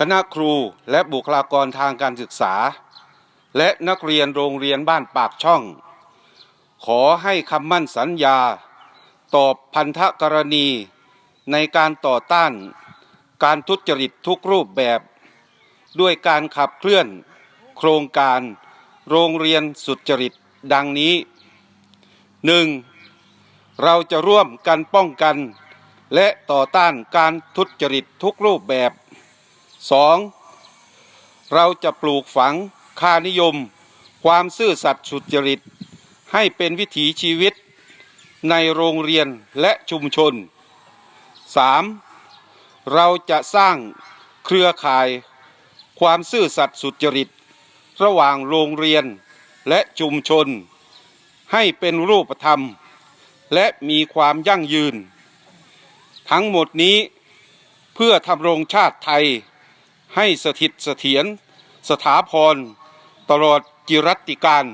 คณะครูและบุคลากรทางการศึกษา และนักเรียนโรงเรียนบ้านปากช่อง ขอให้คำมั่นสัญญา ตอบพันธกรณีในการต่อต้าน การทุจริตทุกรูปแบบ ด้วยการขับเคลื่อน โครงการโรงเรียนสุจริตดังนี้ 1. เราจะร่วมกันป้องกัน และต่อต้านการทุจริตทุกรูปแบบ 2. เราจะปลูกฝังค่านิยม ความซื่อสัตย์สุจริต ให้เป็นวิถีชีวิตในโรงเรียนและชุมชน 3. เราจะสร้างเครือข่ายความซื่อสัตย์สุจริต ระหว่างโรงเรียนและชุมชน ให้เป็นรูปธรรม และมีความยั่งยืน ทั้งหมดนี้เพื่อทำรงชาติไทย ให้สถิตเสถียรสถาพรตลอดจิรัติการ